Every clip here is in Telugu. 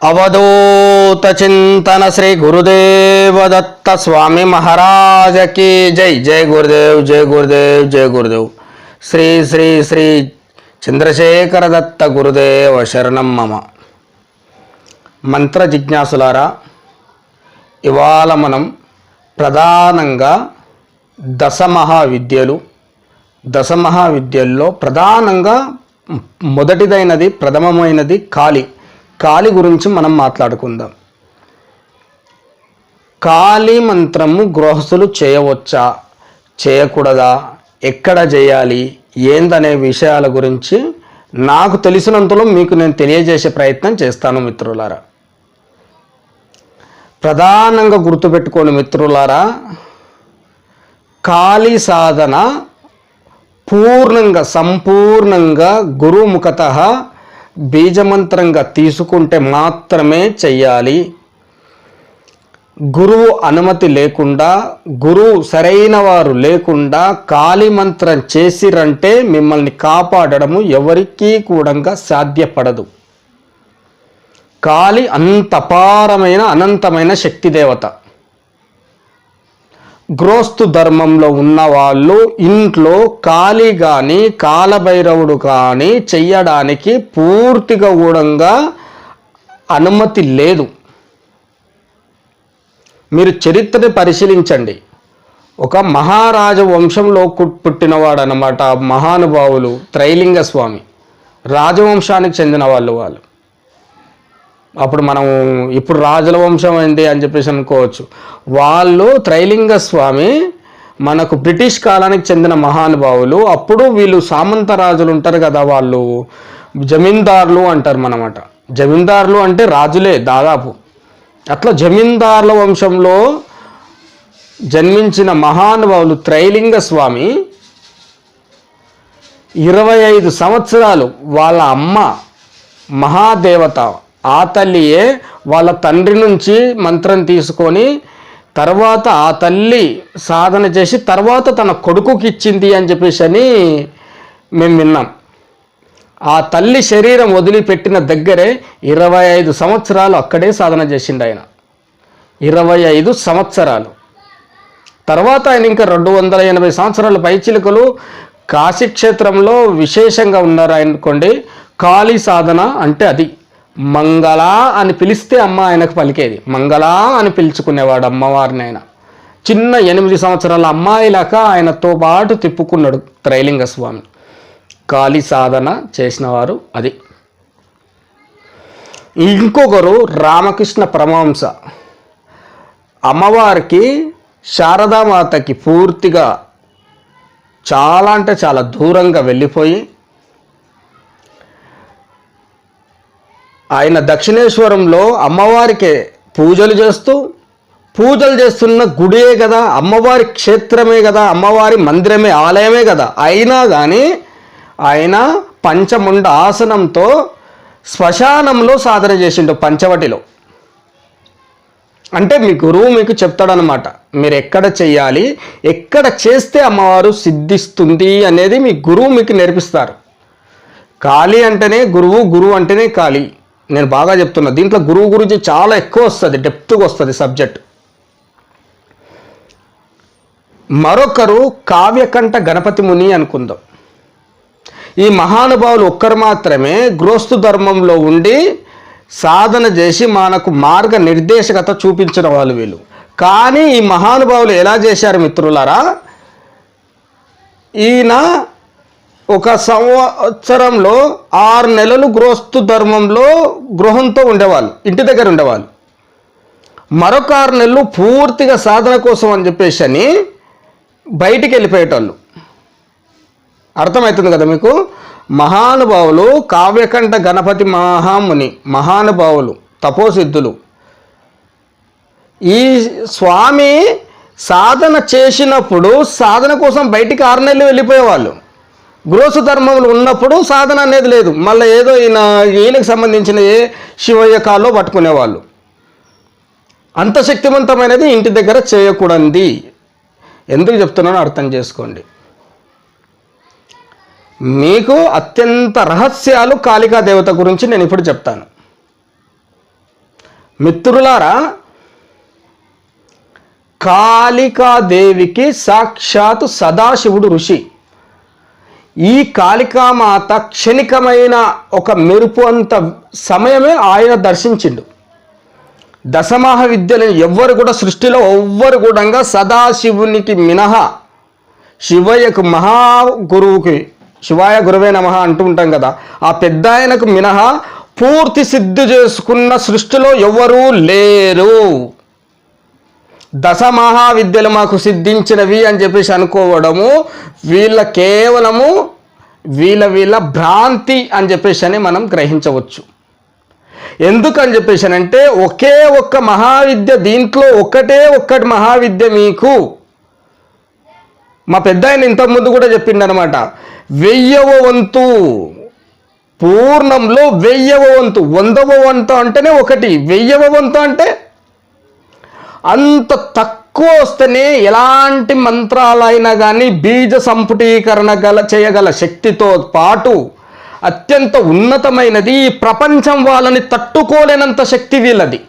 అవధూత చింతన శ్రీ గురుదేవ దత్త స్వామి మహారాజకి జై. జై గురుదేవ్ జై గురుదేవ్ జై గురుదేవ్. శ్రీ శ్రీ శ్రీ చంద్రశేఖర దత్త గురుదేవ శరణం మమ. మంత్ర జిజ్ఞాసులారా ఇవాళ మనం ప్రధానంగా దశ మహావిద్యలు దశ మహావిద్యల్లో ప్రధానంగా మొదటిదైనది ప్రథమమైనది కాళి కాళి గురించి మనం మాట్లాడుకుందాం. కాళీ మంత్రము గృహస్థులు చేయవచ్చా? చేయకూడదా? ఎక్కడ చేయాలి? ఏందనే విషయాల గురించి నాకు తెలిసినంతలో మీకు నేను తెలియజేసే ప్రయత్నం చేస్తాను మిత్రులారా. ప్రధానంగా గుర్తుపెట్టుకోండి మిత్రులారా కాళీ సాధన పూర్ణంగా సంపూర్ణంగా గురుముఖత బీజమంత్రంగా తీసుకుంటే మాత్రమే చెయ్యాలి. గురువు అనుమతి లేకుండా గురువు సరైన వారు లేకుండా కాళీ మంత్రం చేసిరంటే మిమ్మల్ని కాపాడడము ఎవరికీ కూడా సాధ్యపడదు. కాళి అంత అపారమైన అనంతమైన శక్తి దేవత. గ్రోస్తు ధర్మంలో ఉన్న వాళ్ళు ఇంట్లో కాళీ కానీ కాలభైరవుడు కానీ చెయ్యడానికి పూర్తిగా కూడా అనుమతి లేదు. మీరు చరిత్రని పరిశీలించండి. ఒక మహారాజ వంశంలో కు- పుట్టినవాడు అనమాట మహానుభావులు త్రైలింగ స్వామి రాజవంశానికి చెందిన వాళ్ళు వాళ్ళు. అప్పుడు మనం ఇప్పుడు రాజుల వంశం ఏంటి అని చెప్పేసి అనుకోవచ్చు. వాళ్ళు త్రైలింగ స్వామి మనకు బ్రిటిష్ కాలానికి చెందిన మహానుభావులు అప్పుడు వీళ్ళు సామంత రాజులు ఉంటారు కదా వాళ్ళు. జమీందారులు అంటారు మనమాట. జమీందారులు అంటే రాజులే దాదాపు. అట్లా జమీందారుల వంశంలో జన్మించిన మహానుభావులు త్రైలింగ స్వామి ఇరవై ఐదు సంవత్సరాలు వాళ్ళ అమ్మ మహాదేవత ఆ తల్లియే వాళ్ళ తండ్రి నుంచి మంత్రం తీసుకొని తర్వాత ఆ తల్లి సాధన చేసి తర్వాత తన కొడుకుకి ఇచ్చింది అని చెప్పేసి అని మేము విన్నాం. ఆ తల్లి శరీరం వదిలిపెట్టిన దగ్గరే ఇరవై ఐదు సంవత్సరాలు అక్కడే సాధన చేసిండు ఆయన. ఇరవై ఐదు సంవత్సరాలు. తర్వాత ఆయన ఇంకా రెండు వందల ఎనభై సంవత్సరాల పైచిలుకలు కాశీక్షేత్రంలో విశేషంగా ఉన్నారు అనుకోండి కాళీ సాధన అంటే అది. మంగళ అని పిలిస్తే అమ్మ ఆయనకు పలికేది. మంగళ అని పిలుచుకునేవాడు అమ్మవారిని ఆయన చిన్న ఎనిమిది సంవత్సరాల అమ్మాయిలాగా ఆయనతో పాటు తిప్పుకున్నాడు త్రైలింగ స్వామి కాళీ సాధన చేసినవారు అది. ఇంకొకరు రామకృష్ణ పరమహంస. అమ్మవారికి శారదామాతకి పూర్తిగా చాలా అంటే చాలా దూరంగా వెళ్ళిపోయి ఆయన దక్షిణేశ్వరంలో అమ్మవారికి పూజలు చేస్తూ పూజలు చేస్తున్న గుడియే కదా అమ్మవారి క్షేత్రమే కదా అమ్మవారి మందిరమే ఆలయమే కదా. అయినా కానీ ఆయన పంచముండ ఆసనంతో శ్మశానంలో సాధన చేసిండు పంచవటిలో. అంటే మీ గురువు మీకు చెప్తాడనమాట మీరు ఎక్కడ చేయాలి ఎక్కడ చేస్తే అమ్మవారు సిద్ధిస్తుంది అనేది మీ గురువు మీకు నేర్పిస్తారు. ఖాళీ అంటేనే గురువు గురువు అంటేనే ఖాళీ. నేను బాగా చెప్తున్నా. దీంట్లో గురువు గురించి చాలా ఎక్కువ వస్తుంది డెప్త్గా వస్తుంది సబ్జెక్ట్ మరొకరు కావ్యకంఠ గణపతి ముని అనుకుందాం. ఈ మహానుభావులు ఒక్కరు మాత్రమే గృహస్థు ధర్మంలో ఉండి సాధన చేసి మనకు మార్గ నిర్దేశకత చూపించిన వాళ్ళు వీళ్ళు. కానీ ఈ మహానుభావులు ఎలా చేశారు మిత్రులారా? ఈయన ఒక సంవత్సరంలో ఆరు నెలలు గృహస్థు ధర్మంలో గృహంతో ఉండేవాళ్ళు ఇంటి దగ్గర ఉండేవాళ్ళు. మరొక ఆరు నెలలు పూర్తిగా సాధన కోసం అని చెప్పేసి అని బయటికి వెళ్ళిపోయేటోళ్ళు. అర్థమవుతుంది కదా మీకు? మహానుభావులు కావ్యకంఠ గణపతి మహాముని మహానుభావులు తపోసిద్ధులు. ఈ స్వామి సాధన చేసినప్పుడు సాధన కోసం బయటికి ఆరు నెలలు వెళ్ళిపోయేవాళ్ళు. గృహస్థ ధర్మములు ఉన్నప్పుడు సాధన అనేది లేదు. మళ్ళీ ఏదో ఈయన ఈయనకు సంబంధించిన ఏ శివయ్య కాల్లో పట్టుకునేవాళ్ళు. అంత శక్తివంతమైనది ఇంటి దగ్గర చేయకూడదు. ఎందుకు చెప్తున్నానో అర్థం చేసుకోండి. మీకు అత్యంత రహస్యాలు కాళికా దేవత గురించి నేను ఇప్పుడు చెప్తాను. మిత్రులారా కాళికాదేవికి సాక్షాత్ సదాశివుడు ఋషి. ఈ కాళికామాత క్షణికమైన ఒక మెరుపు అంత సమయమే ఆయన దర్శించిండు. దశమహా విద్యలను ఎవ్వరు కూడా సృష్టిలో ఎవ్వరు కూడా సదాశివునికి మినహా శివయ్యకు మహా గురువుకి శివాయ గురువే నమ అంటూ ఉంటాం కదా. ఆ పెద్ద ఆయనకు మినహా పూర్తి సిద్ధి చేసుకున్న సృష్టిలో ఎవరూ లేరు. దశ మహావిద్యలు మాకు సిద్ధించినవి అని చెప్పేసి అనుకోవడము వీళ్ళ కేవలము వీళ్ళ వీళ్ళ భ్రాంతి అని చెప్పేసి అని మనం గ్రహించవచ్చు. ఎందుకని చెప్పేసి అంటే ఒకే ఒక్క మహావిద్య దీంట్లో ఒక్కటే ఒక్కటి మహావిద్య మీకు. మా పెద్ద ఆయన ఇంతకుముందు కూడా చెప్పిండనమాట వెయ్యవ వంతు పూర్ణంలో వెయ్యవ వంతు వందవ వంతు అంటేనే ఒకటి వెయ్యవ వంతు అంటే అంత తక్కువ వస్తేనే ఎలాంటి మంత్రాలైనా కానీ బీజ సంపుటీకరణ గల చేయగల శక్తితో పాటు అత్యంత ఉన్నతమైనది ఈ ప్రపంచం వాళ్ళని తట్టుకోలేనంత శక్తి వీళ్ళది.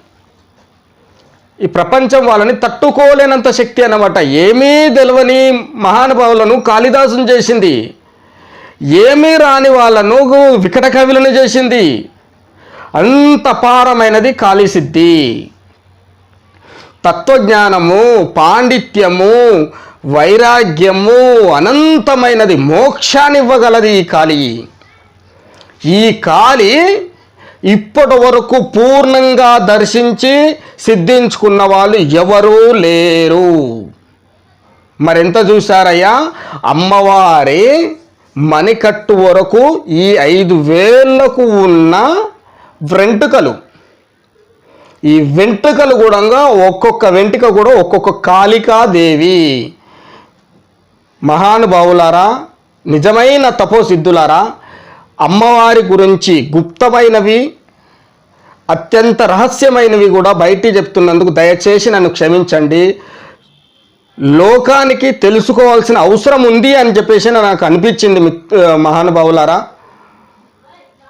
ఈ ప్రపంచం వాళ్ళని తట్టుకోలేనంత శక్తి అన్నమాట. ఏమీ తెలియని మహానుభావులను కాళిదాసును చేసింది. ఏమీ రాని వాళ్ళను వికట కవులను చేసింది. అంత అపారమైనది కాళీసిద్ధి. తత్వజ్ఞానము పాండిత్యము వైరాగ్యము అనంతమైనది మోక్షాన్ని ఇవ్వగలది ఈ కాళీ. ఈ కాళి ఇప్పటి వరకు పూర్ణంగా దర్శించి సిద్ధించుకున్న వాళ్ళు ఎవరూ లేరు. మరెంత చూశారయ్యా? అమ్మవారి మణికట్టు వరకు ఈ ఐదు వేళ్ళకు ఉన్న వెంట్రుకలు. ఈ వెంట్రుకలు కూడా ఒక్కొక్క వెంట్రుక కూడా ఒక్కొక్క కాళికాదేవి. మహానుభావులారా నిజమైన తపోసిద్ధులారా అమ్మవారి గురించి గుప్తమైనవి అత్యంత రహస్యమైనవి కూడా బయటికి చెప్తున్నందుకు దయచేసి నన్ను క్షమించండి. లోకానికి తెలుసుకోవాల్సిన అవసరం ఉంది అని చెప్పేసి నాకు అనిపించింది మహానుభావులారా.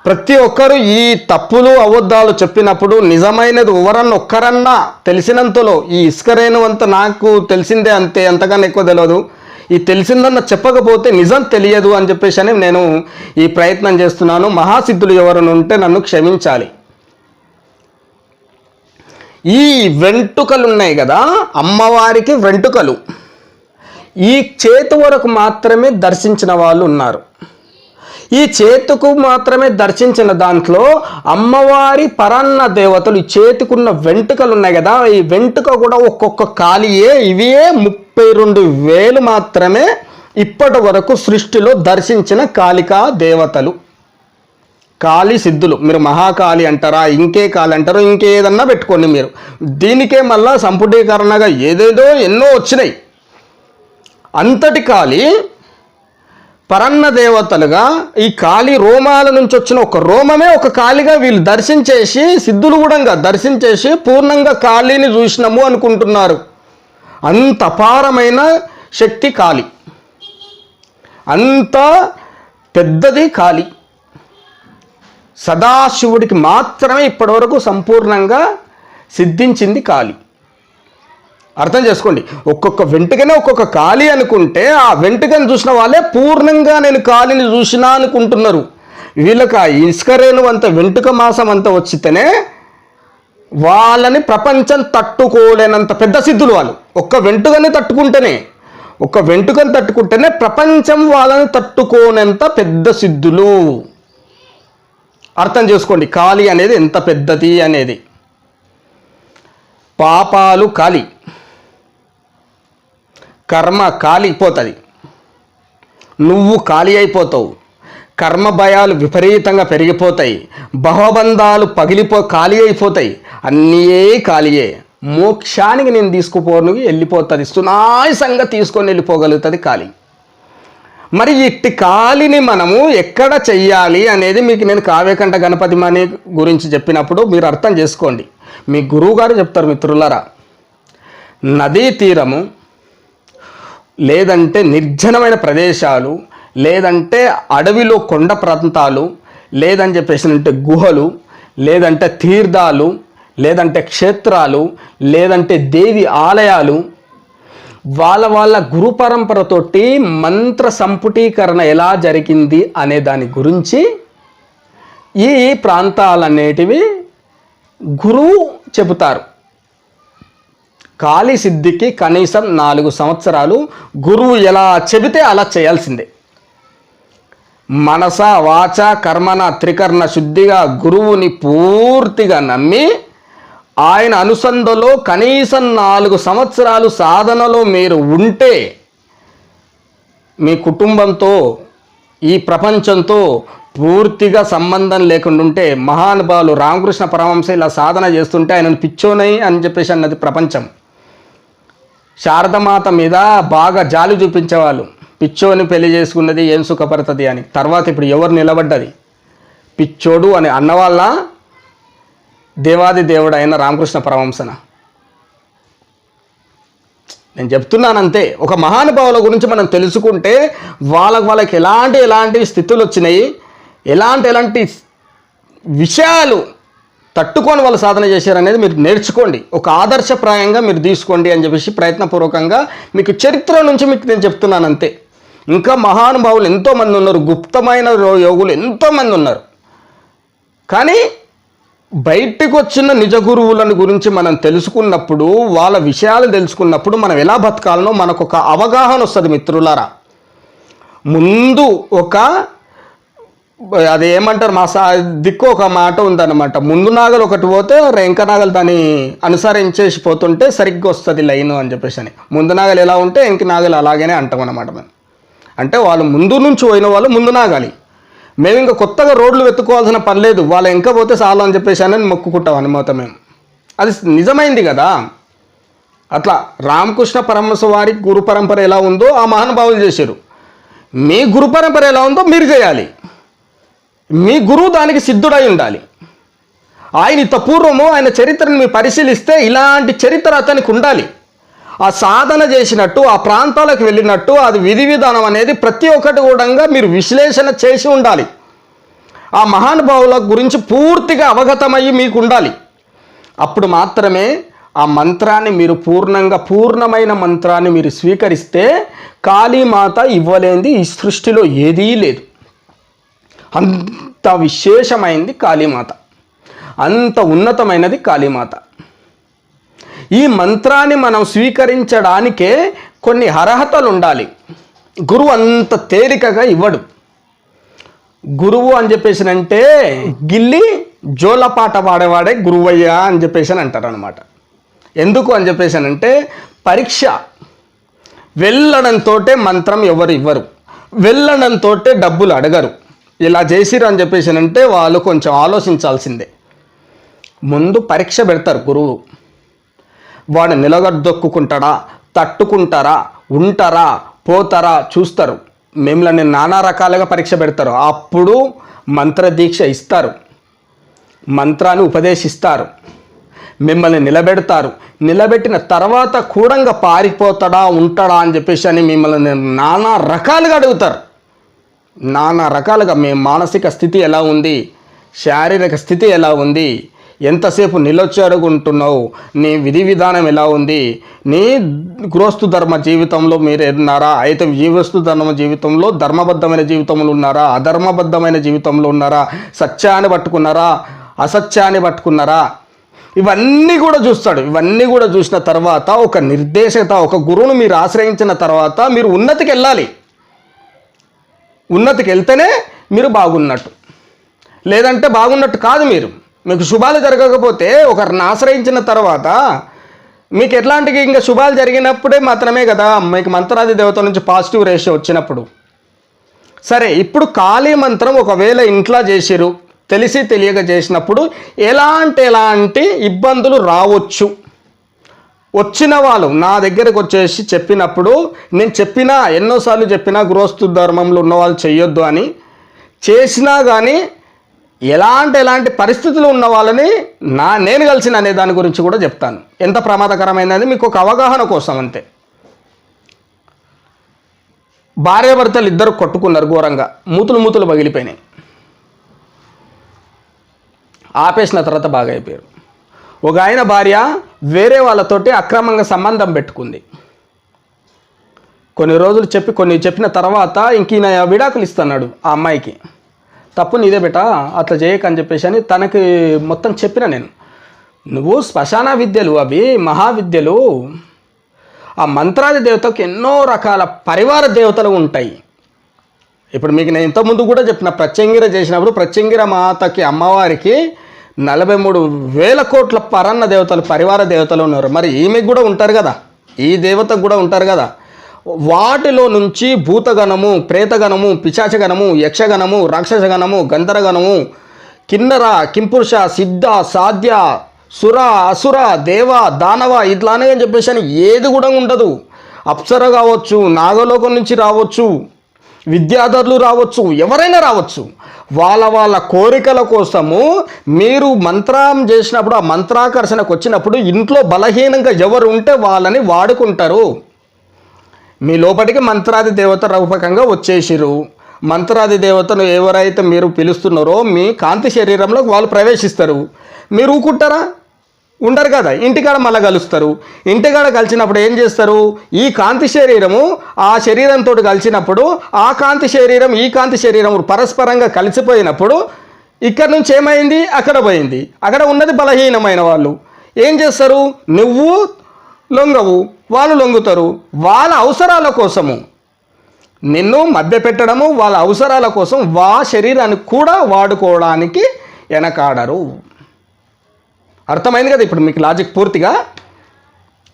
ప్రతి ఒక్కరు ఈ తప్పులు అబద్ధాలు చెప్పినప్పుడు నిజమైనది ఎవరన్నా ఒక్కరన్నా తెలిసినంతలో ఈ ఇసుకరేణు అంత నాకు తెలిసిందే అంతే అంతకన్నా ఎక్కువ తెలియదు ఈ తెలిసిందన్న చెప్పకపోతే నిజం తెలియదు అని చెప్పేసి అని నేను ఈ ప్రయత్నం చేస్తున్నాను. మహాసిద్ధులు ఎవరైనా ఉంటే నన్ను క్షమించాలి. ఈ వెంట్రుకలు ఉన్నాయి కదా అమ్మవారికి వెంట్రుకలు ఈ చేతి వరకు మాత్రమే దర్శించిన వాళ్ళు ఉన్నారు. ఈ చేతుకు మాత్రమే దర్శించిన దాంట్లో అమ్మవారి పరన్న దేవతలు ఈ చేతికున్న వెంటుకలు ఉన్నాయి కదా ఈ వెంట్రుక కూడా ఒక్కొక్క కాలియే ఇవే ముప్పై రెండు వేలు మాత్రమే ఇప్పటి వరకు సృష్టిలో దర్శించిన కాళికా దేవతలు. కాళీ సిద్ధులు. మీరు మహాకాళి అంటారా ఇంకే కాళి అంటారో ఇంకేదన్నా పెట్టుకోండి మీరు. దీనికే మళ్ళా సంపుటీకరణగా ఏదేదో ఎన్నో వచ్చినాయి. అంతటి కాళీ పరన్న దేవతలుగా ఈ కాళీ రోమాల నుంచి వచ్చిన ఒక రోమమే ఒక కాళిగా వీళ్ళు దర్శించేసి సిద్ధులు కూడా దర్శించేసి పూర్ణంగా కాళీని చూసినాము అనుకుంటున్నారు. అంత అపారమైన శక్తి కాళి అంత పెద్దది కాళి సదాశివుడికి మాత్రమే ఇప్పటివరకు సంపూర్ణంగా సిద్ధించింది కాళి అర్థం చేసుకోండి. ఒక్కొక్క వెంటకనే ఒక్కొక్క ఖాళీ అనుకుంటే ఆ వెంటకని చూసిన వాళ్ళే పూర్ణంగా నేను ఖాళీని చూసినా అనుకుంటున్నారు. వీళ్ళకి ఆ ఇసుకరేణు అంత వెంటుక మాసం అంత వచ్చితేనే వాళ్ళని ప్రపంచం తట్టుకోలేనంత పెద్ద సిద్ధులు వాళ్ళు. ఒక్క వెంటుకని తట్టుకుంటేనే ఒక్క వెంటుకని తట్టుకుంటేనే ప్రపంచం వాళ్ళని తట్టుకోనంత పెద్ద సిద్ధులు. అర్థం చేసుకోండి ఖాళీ అనేది ఎంత పెద్దది అనేది. పాపాలు కాలి కర్మ కాలిపోతుంది. నువ్వు ఖాళీ అయిపోతావు. కర్మ భయాలు విపరీతంగా పెరిగిపోతాయి. భవబంధాలు పగిలిపో ఖాళీ అయిపోతాయి. అన్నీయే ఖాళీయే మోక్షానికి నేను తీసుకుపోను వెళ్ళిపోతుంది. సునాయసంగా తీసుకొని వెళ్ళిపోగలుగుతుంది ఖాళీ మరి ఇట్టి కాలిని మనము ఎక్కడ చెయ్యాలి అనేది మీకు నేను కావ్యకంఠ గణపతి మణి గురించి చెప్పినప్పుడు మీరు అర్థం చేసుకోండి. మీ గురువు గారు చెప్తారు మిత్రులరా. నదీ తీరము లేదంటే నిర్జనమైన ప్రదేశాలు లేదంటే అడవిలో కొండ ప్రాంతాలు లేదని చెప్పేసి అంటే గుహలు లేదంటే తీర్థాలు లేదంటే క్షేత్రాలు లేదంటే దేవి ఆలయాలు వాళ్ళ వాళ్ళ గురు పరంపరతోటి మంత్ర సంపుటీకరణ ఎలా జరిగింది అనే దాని గురించి ఈ ప్రాంతాలనేటివి గురువు చెబుతారు. కాలి సిద్ధికి కనీసం నాలుగు సంవత్సరాలు గురువు ఎలా చెబితే అలా చేయాల్సిందే. మనస వాచ కర్మన త్రికర్ణ శుద్ధిగా గురువుని పూర్తిగా నమ్మి ఆయన అనుసంధలో కనీసం నాలుగు సంవత్సరాలు సాధనలో మీరు ఉంటే మీ కుటుంబంతో ఈ ప్రపంచంతో పూర్తిగా సంబంధం లేకుండా ఉంటే మహానుభావులు రామకృష్ణ పరమహంస ఇలా సాధన చేస్తుంటే ఆయనను పిచ్చోనై అని చెప్పేసి అన్నది ప్రపంచం. శారదమాత మీద బాగా జాలి చూపించేవాళ్ళు. పిచ్చోని పెళ్ళి చేసుకున్నది ఏం సుఖపడుతుంది అని. తర్వాత ఇప్పుడు ఎవరు నిలబడ్డది? పిచ్చోడు అని అన్నవాళ్ళ దేవాది దేవుడు అయిన రామకృష్ణ పరమంశన నేను చెప్తున్నాను అంతే ఒక మహానుభావుల గురించి మనం తెలుసుకుంటే వాళ్ళకు వాళ్ళకి ఎలాంటి ఎలాంటి స్థితులు వచ్చినాయి ఎలాంటి ఎలాంటి విషయాలు తట్టుకొని వాళ్ళు సాధన చేశారనేది మీరు నేర్చుకోండి. ఒక ఆదర్శప్రాయంగా మీరు తీసుకోండి అని చెప్పేసి ప్రయత్నపూర్వకంగా మీకు చరిత్ర నుంచి మీకు నేను చెప్తున్నాను అంతే. ఇంకా మహానుభావులు ఎంతోమంది ఉన్నారు గుప్తమైన యోగులు ఎంతోమంది ఉన్నారు. కానీ బయటకు వచ్చిన నిజ గురువులను గురించి మనం తెలుసుకున్నప్పుడు వాళ్ళ విషయాలు తెలుసుకున్నప్పుడు మనం ఎలా బతకాలనో మనకు ఒక అవగాహన వస్తుంది మిత్రులారా. ముందు ఒక అది ఏమంటారు మా సా దిక్కు ఒక మాట ఉందన్నమాట. ముందు నాగలు ఒకటి పోతే రెంక నాగలు దాన్ని అనుసరించేసి పోతుంటే సరిగ్గా వస్తుంది లైన్ అని చెప్పేసి అని. ముందు నాగలు ఎలా ఉంటే ఇంక నాగలు అలాగనే అంటాం అనమాట మేము. అంటే వాళ్ళు ముందు నుంచి పోయిన వాళ్ళు ముందు నాగాలి. మేము ఇంకా కొత్తగా రోడ్లు వెతుక్కోవాల్సిన పని లేదు. వాళ్ళు ఇంకా పోతే చాలు అని చెప్పేసి అని మొక్కుకుంటాం అనమాట మేము. అది నిజమైంది కదా. అట్లా రామకృష్ణ పరమహంస వారి గురు పరంపర ఎలా ఉందో ఆ మహానుభావులు చేశారు. మీ గురు పరంపర ఎలా ఉందో మీరు చేయాలి. మీ గురువు దానికి సిద్ధుడై ఉండాలి. ఆయన ఇంత పూర్వము ఆయన చరిత్రను మీరు పరిశీలిస్తే ఇలాంటి చరిత్ర అతనికి ఉండాలి. ఆ సాధన చేసినట్టు ఆ ప్రాంతాలకు వెళ్ళినట్టు అది విధి విధానం అనేది ప్రతి ఒక్కటి కూడా మీరు విశ్లేషణ చేసి ఉండాలి. ఆ మహానుభావుల గురించి పూర్తిగా అవగతమయ్యి మీకు ఉండాలి. అప్పుడు మాత్రమే ఆ మంత్రాన్ని మీరు పూర్ణంగా పూర్ణమైన మంత్రాన్ని మీరు స్వీకరిస్తే కాళీమాత ఇవ్వలేంది ఈ సృష్టిలో ఏదీ లేదు. అంత విశేషమైంది కాళీమాత. అంత ఉన్నతమైనది కాళీమాత. ఈ మంత్రాన్ని మనం స్వీకరించడానికే కొన్ని అర్హతలు ఉండాలి గురువు అంత తేలికగా ఇవ్వడు. గురువు అని చెప్పేసి అంటే గిల్లి జోలపాట పాడేవాడే గురువయ్య అని చెప్పేసి అని అంటారు అనమాట ఎందుకు అని చెప్పేసి అంటే పరీక్ష. వెళ్ళడంతో మంత్రం ఎవరు ఇవ్వరు. వెళ్ళడంతో డబ్బులు అడగరు. ఇలా చేసిరు అని చెప్పేసి అంటే వాళ్ళు కొంచెం ఆలోచించాల్సిందే. ముందు పరీక్ష పెడతారు గురువు. వాడు నిలగొద్దొక్కుంటాడా తట్టుకుంటారా? ఉంటారా? పోతారా? చూస్తారు. మిమ్మల్ని నానా రకాలుగా పరీక్ష పెడతారు. అప్పుడు మంత్రదీక్ష ఇస్తారు. మంత్రాన్ని ఉపదేశిస్తారు. మిమ్మల్ని నిలబెడతారు. నిలబెట్టిన తర్వాత కూడంగా పారిపోతాడా ఉంటాడా అని చెప్పేసి అని మిమ్మల్ని నానా రకాలుగా అడుగుతారు. నానా రకాలుగా మీ మానసిక స్థితి ఎలా ఉంది? శారీరక స్థితి ఎలా ఉంది? ఎంతసేపు నిలొచ్చడుగుంటున్నావు నీ విధి విధానం ఎలా ఉంది? నీ గృహస్థు ధర్మ జీవితంలో మీరు ఉన్నారా? అయితే జీవస్తు ధర్మ జీవితంలో ధర్మబద్ధమైన జీవితంలో ఉన్నారా? అధర్మబద్ధమైన జీవితంలో ఉన్నారా? సత్యాన్ని పట్టుకున్నారా? అసత్యాన్ని పట్టుకున్నారా? ఇవన్నీ కూడా చూస్తాడు. ఇవన్నీ కూడా చూసిన తర్వాత ఒక నిర్దేశత ఒక గురువును మీరు ఆశ్రయించిన తర్వాత మీరు ఉన్నతికి వెళ్ళాలి. ఉన్నతికి వెళ్తేనే మీరు బాగున్నట్టు. లేదంటే బాగున్నట్టు కాదు మీరు. మీకు శుభాలు జరగకపోతే ఒకరిని ఆశ్రయించిన తర్వాత మీకు ఎట్లాంటి ఇంకా శుభాలు జరిగినప్పుడే మాత్రమే కదా మీకు మంత్రాది దేవత నుంచి పాజిటివ్ రేషియో వచ్చినప్పుడు. సరే ఇప్పుడు ఖాళీ మంత్రం ఒకవేళ ఇంట్లో చేసిరు తెలిసి తెలియక చేసినప్పుడు ఎలాంటి ఎలాంటి ఇబ్బందులు రావచ్చు? వచ్చిన వాళ్ళు నా దగ్గరకు వచ్చేసి చెప్పినప్పుడు నేను చెప్పినా ఎన్నోసార్లు చెప్పినా గృహస్థు ధర్మంలో ఉన్న వాళ్ళు చెయ్యొద్దు అని. చేసినా కానీ ఎలాంటి ఎలాంటి పరిస్థితులు ఉన్న వాళ్ళని నా నేను కలిసిన అనే దాని గురించి కూడా చెప్తాను. ఎంత ప్రమాదకరమైనది మీకు ఒక అవగాహన కోసం అంతే. భార్యాభర్తలు ఇద్దరు కొట్టుకున్నారు ఘోరంగా. మూతులు మూతులు పగిలిపోయినాయి. ఆపేసిన తర్వాత బాగా అయిపోయారు. ఒక ఆయన భార్య వేరే వాళ్ళతోటి అక్రమంగా సంబంధం పెట్టుకుంది. కొన్ని రోజులు చెప్పి కొన్ని చెప్పిన తర్వాత ఇంక ఈయన విడాకులు ఇస్తున్నాడు ఆ అమ్మాయికి. తప్పు నీదే బేట అట్లా చేయకని చెప్పేసి అని తనకి మొత్తం చెప్పిన నేను. నువ్వు శ్మశాన విద్యలు అవి మహావిద్యలు ఆ మంత్రాది దేవతకు ఎన్నో రకాల పరివార దేవతలు ఉంటాయి. ఇప్పుడు మీకు నేను ఇంతకుముందు కూడా చెప్పిన ప్రత్యంగిర చేసినప్పుడు ప్రత్యంగిర మాతకి అమ్మవారికి నలభై మూడు వేల కోట్ల పరన్న దేవతలు పరివార దేవతలు ఉన్నారు. మరి ఈమెకు కూడా ఉంటారు కదా? ఈ దేవతకు కూడా ఉంటారు కదా? వాటిలో నుంచి భూతగణము ప్రేతగణము పిశాచగణము యక్షగణము రాక్షసగణము గంధరగణము కిన్నర కింపురుష సిద్ధ సాధ్య సుర అసుర దేవ దానవ ఇట్లానే అని చెప్పేసి అని ఏది కూడా ఉండదు. అప్సర కావచ్చు నాగలోకం నుంచి రావచ్చు విద్యాధరులు రావచ్చు ఎవరైనా రావచ్చు. వాళ్ళ వాళ్ళ కోరికల కోసము మీరు మంత్రం చేసినప్పుడు ఆ మంత్రాకర్షణకు వచ్చినప్పుడు ఇంట్లో బలహీనంగా ఎవరు ఉంటే వాళ్ళని వాడుకుంటారు. మీ లోపలికి మంత్రాది దేవత రూపకంగా వచ్చేసిరు మంత్రాది దేవతను ఎవరైతే మీరు పిలుస్తున్నారో మీ కాంతి శరీరంలో వాళ్ళు ప్రవేశిస్తారు. మీరు ఊకుంటారా ఉండరు కదా. ఇంటికాడ మళ్ళీ కలుస్తారు. ఇంటికాడ కలిసినప్పుడు ఏం చేస్తారు? ఈ కాంతి శరీరము ఆ శరీరంతో కలిసినప్పుడు ఆ కాంతి శరీరం ఈ కాంతి శరీరం పరస్పరంగా కలిసిపోయినప్పుడు ఇక్కడ నుంచి ఏమైంది? అక్కడ పోయింది. అక్కడ ఉన్నది బలహీనమైన వాళ్ళు. ఏం చేస్తారు? నువ్వు లొంగవు వాళ్ళు లొంగుతారు. వాళ్ళ అవసరాల కోసము. నిన్ను మధ్య పెట్టడము వాళ్ళ అవసరాల కోసం వా శరీరాన్ని కూడా వాడుకోవడానికి వెనకాడరు. అర్థమైంది కదా ఇప్పుడు మీకు లాజిక్ పూర్తిగా?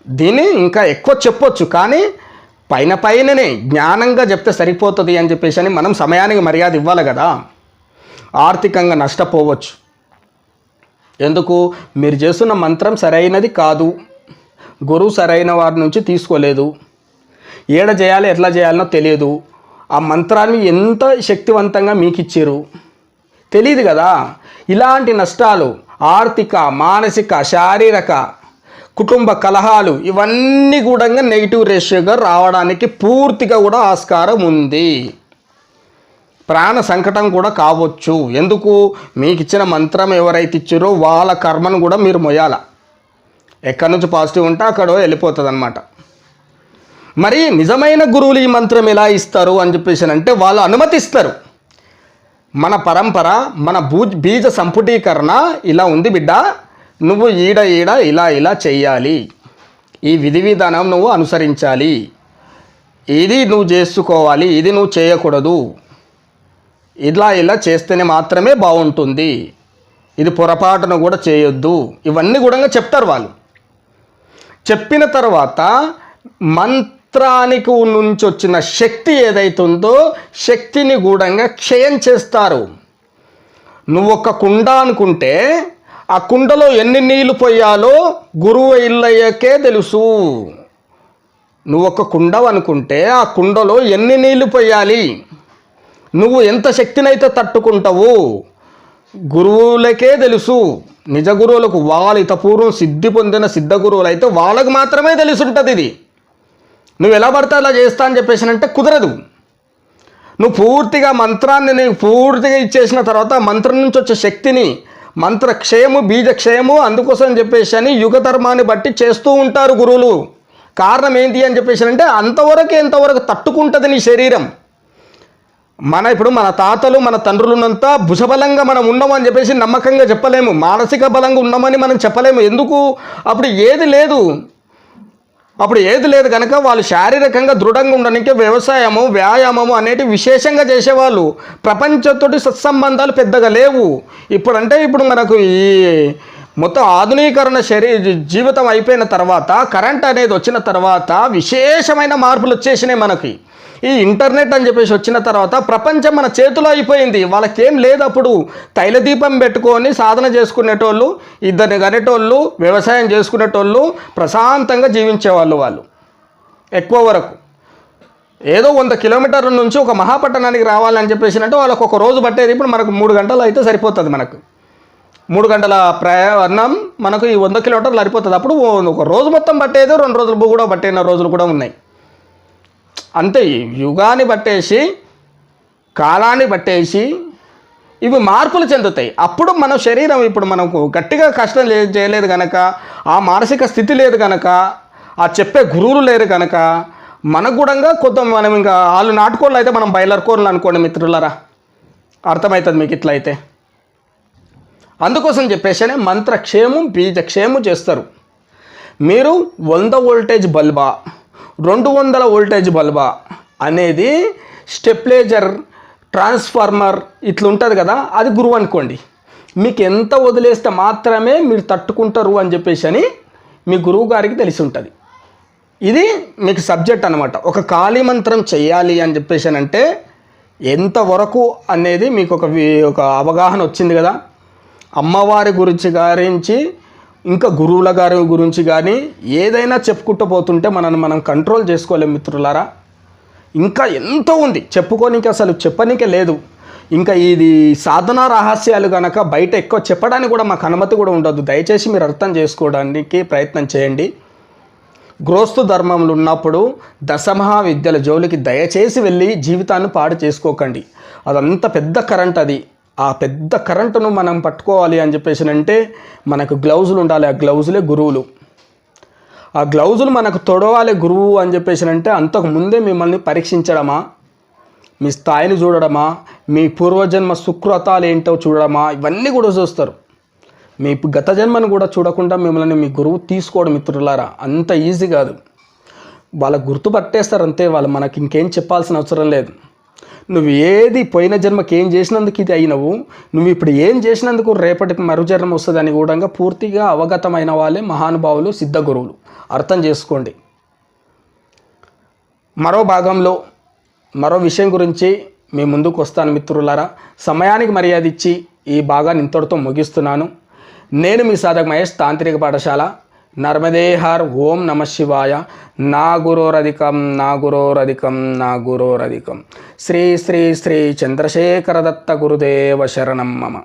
దీన్ని ఇంకా ఎక్కువ చెప్పొచ్చు కానీ పైన పైననే జ్ఞానంగా చెప్తే సరిపోతుంది అని చెప్పేసి అని మనం సమయానికి మర్యాద ఇవ్వాలి కదా. ఆర్థికంగా నష్టపోవచ్చు. ఎందుకు? మీరు చేస్తున్న మంత్రం సరైనది కాదు. గురువు సరైన వారి నుంచి తీసుకోలేదు. ఏడ చేయాలి ఎట్లా చేయాలనో తెలియదు. ఆ మంత్రాన్ని ఎంత శక్తివంతంగా మీకు ఇచ్చారు తెలియదు కదా. ఇలాంటి నష్టాలు ఆర్థిక మానసిక శారీరక కుటుంబ కలహాలు ఇవన్నీ కూడా నెగిటివ్ రేషియోగా రావడానికి పూర్తిగా కూడా ఆస్కారం ఉంది. ప్రాణ సంకటం కూడా కావచ్చు. ఎందుకు? మీకు ఇచ్చిన మంత్రం ఎవరైతే ఇచ్చారో వాళ్ళ కర్మను కూడా మీరు మొయ్యాల. ఎక్కడి నుంచి పాజిటివ్ ఉంటే అక్కడ వెళ్ళిపోతుంది అనమాట మరి నిజమైన గురువులు ఈ మంత్రం ఎలా ఇస్తారు అని చెప్పేసి అంటే వాళ్ళు అనుమతిస్తారు. మన పరంపర మన భూ బీజ సంపుటీకరణ ఇలా ఉంది బిడ్డ. నువ్వు ఈడ ఈడ ఇలా ఇలా చెయ్యాలి. ఈ విధి విధానం నువ్వు అనుసరించాలి. ఇది నువ్వు చేసుకోవాలి ఇది నువ్వు చేయకూడదు. ఇలా ఇలా చేస్తేనే మాత్రమే బాగుంటుంది. ఇది పొరపాటును కూడా చేయొద్దు. ఇవన్నీ కూడా చెప్తారు వాళ్ళు. చెప్పిన తర్వాత చిత్రానికి నుంచి వచ్చిన శక్తి ఏదైతుందో శక్తిని గూఢంగా క్షయం చేస్తారు. నువ్వు ఒక కుండ అనుకుంటే ఆ కుండలో ఎన్ని నీళ్ళు పోయాలో గురువు ఇల్లయ్యకే తెలుసు. నువ్వు ఒక కుండ అనుకుంటే ఆ కుండలో ఎన్ని నీళ్ళు పోయాలి? నువ్వు ఎంత శక్తినైతే తట్టుకుంటావు గురువులకే తెలుసు. నిజ గురువులకు వాళ్ళు ఇతపూర్వం సిద్ధి పొందిన సిద్ధ గురువులు అయితే వాళ్ళకు మాత్రమే తెలిసి ఉంటుంది ఇది. నువ్వు ఎలా పడితే అలా చేస్తా అని చెప్పేసి అంటే కుదరదు. నువ్వు పూర్తిగా మంత్రాన్ని నీకు పూర్తిగా ఇచ్చేసిన తర్వాత మంత్రం నుంచి వచ్చే శక్తిని మంత్ర బీజక్షయము అందుకోసం అని చెప్పేసి అని యుగధర్మాన్ని బట్టి చేస్తూ ఉంటారు గురువులు. కారణం ఏంటి అని చెప్పేసి అంటే అంతవరకు ఎంతవరకు తట్టుకుంటుంది నీ శరీరం. మన ఇప్పుడు మన తాతలు మన తండ్రులున్నంత భుజబలంగా మనం ఉన్నామని చెప్పేసి నమ్మకంగా చెప్పలేము. మానసిక బలంగా ఉన్నామని మనం చెప్పలేము. ఎందుకు? అప్పుడు ఏది లేదు. అప్పుడు ఏది లేదు కనుక వాళ్ళు శారీరకంగా దృఢంగా ఉండడానికి వ్యవసాయము వ్యాయామము అనేటి విశేషంగా చేసేవాళ్ళు. ప్రపంచంతోటి సత్సంబంధాలు పెద్దగా లేవు. ఇప్పుడంటే ఇప్పుడు మనకు ఈ మొత్తం ఆధునీకరణ శరీ జీవితం అయిపోయిన తర్వాత కరెంట్ అనేది వచ్చిన తర్వాత విశేషమైన మార్పులు వచ్చేసినాయి మనకి. ఈ ఇంటర్నెట్ అని చెప్పేసి వచ్చిన తర్వాత ప్రపంచం మన చేతిలో అయిపోయింది. వాళ్ళకేం లేదు అప్పుడు తైలదీపం పెట్టుకొని సాధన చేసుకునేటోళ్ళు ఇద్దరిని కనేటోళ్ళు వ్యవసాయం చేసుకునేటోళ్ళు ప్రశాంతంగా జీవించేవాళ్ళు వాళ్ళు. ఎక్కువ వరకు. ఏదో వంద కిలోమీటర్ల నుంచి ఒక మహాపట్టణానికి రావాలని చెప్పేసి అంటే వాళ్ళకు ఒక రోజు పట్టేది. ఇప్పుడు మనకు మూడు గంటలు అయితే సరిపోతుంది మనకు. మూడు గంటల ప్రయాణం మనకు ఈ వంద కిలోమీటర్లు సరిపోతుంది. అప్పుడు ఒక రోజు మొత్తం పట్టేది రెండు రోజులు కూడా పట్టిన రోజులు కూడా ఉన్నాయి. అంతే యుగాన్ని పట్టేసి కాలాన్ని పట్టేసి ఇవి మార్పులు చెందుతాయి. అప్పుడు మన శరీరం ఇప్పుడు మనకు గట్టిగా కష్టం లే చేయలేదు కనుక ఆ మానసిక స్థితి లేదు కనుక ఆ చెప్పే గురువులు లేరు కనుక మనకు కూడా కొంత మనం ఇంకా వాళ్ళు నాటుకోళ్ళు అయితే మనం బయలర్ కోళ్ళు అనుకోండి మిత్రులరా. అర్థమవుతుంది మీకు ఇట్లా అయితే అందుకోసం చెప్పేసి మంత్రక్షేమం బీజక్షేమం చేస్తారు. మీరు వంద వోల్టేజ్ బల్బా రెండు వందల వోల్టేజ్ బల్బా అనేది స్టెప్లేజర్ ట్రాన్స్ఫార్మర్ ఇట్లుంటుంది కదా అది గురువు అనుకోండి. మీకు ఎంత వదిలేస్తే మాత్రమే మీరు తట్టుకుంటారు అని చెప్పేసి అని మీ గురువు గారికి తెలిసి ఉంటుంది. ఇది మీకు సబ్జెక్ట్ అనమాట ఒక ఖాళీ మంత్రం చెయ్యాలి అని చెప్పేసి అని అంటే ఎంతవరకు అనేది మీకు ఒక వి- ఒక అవగాహన వచ్చింది కదా అమ్మవారి గురించి గారించి ఇంకా గురువుల గారి గురించి కానీ ఏదైనా చెప్పుకుంటూ పోతుంటే మనల్ని మనం కంట్రోల్ చేసుకోలేము మిత్రులారా. ఇంకా ఎంతో ఉంది. చెప్పుకోనికి అసలు చెప్పనీకే లేదు. ఇంకా ఇది సాధన రహస్యాలు కనుక బయట ఎక్కువ చెప్పడానికి కూడా మాకు అనుమతి కూడా ఉండదు. దయచేసి మీరు అర్థం చేసుకోవడానికి ప్రయత్నం చేయండి. గ్రోస్తు ధర్మంలో ఉన్నప్పుడు దశమహా విద్యల జోలికి దయచేసి వెళ్ళి జీవితాన్ని పాడు చేసుకోకండి. అదంత పెద్ద కరెంట్ అది. ఆ పెద్ద కరెంటును మనం పట్టుకోవాలి అని చెప్పేసి అంటే మనకు గ్లౌజులు ఉండాలి. ఆ గ్లౌజులే గురువులు. ఆ గ్లౌజులు మనకు తొడవాలి గురువు అని చెప్పేసి అంటే అంతకు ముందే మిమ్మల్ని పరీక్షించడమా? మీ స్థాయిని చూడడమా? మీ పూర్వజన్మ సుకృతాలు ఏంటో చూడడమా? ఇవన్నీ కూడా చూస్తారు. మీ గత జన్మను కూడా చూడకుండా మిమ్మల్ని మీ గురువు తీసుకోవడం మిత్రులారా. అంత ఈజీ కాదు. వాళ్ళ గుర్తుపట్టేస్తారు అంతే. వాళ్ళు మనకి ఇంకేం చెప్పాల్సిన అవసరం లేదు. నువ్వు ఏది పోయిన జన్మకి ఏం చేసినందుకు ఇది అయినవు నువ్వు ఇప్పుడు ఏం చేసినందుకు రేపటికి మరు జన్మ వస్తుందని కూడా పూర్తిగా అవగతమైన వాళ్ళే మహానుభావులు సిద్ధ గురువులు అర్థం చేసుకోండి. మరో భాగంలో మరో విషయం గురించి మీ ముందుకు వస్తాను మిత్రులారా. సమయానికి మర్యాద ఇచ్చి ఈ భాగాన్ని ఇంతటితో ముగిస్తున్నాను. నేను మీ సాధక మహేష్ తాంత్రిక పాఠశాల. నర్మదేహార్ ఓం నమ శివాయ నా గురోరధికం నా గురోరధికం నా గురోరధికం శ్రీ శ్రీ శ్రీ చంద్రశేఖరదత్త గురుదేవ శరణం మమ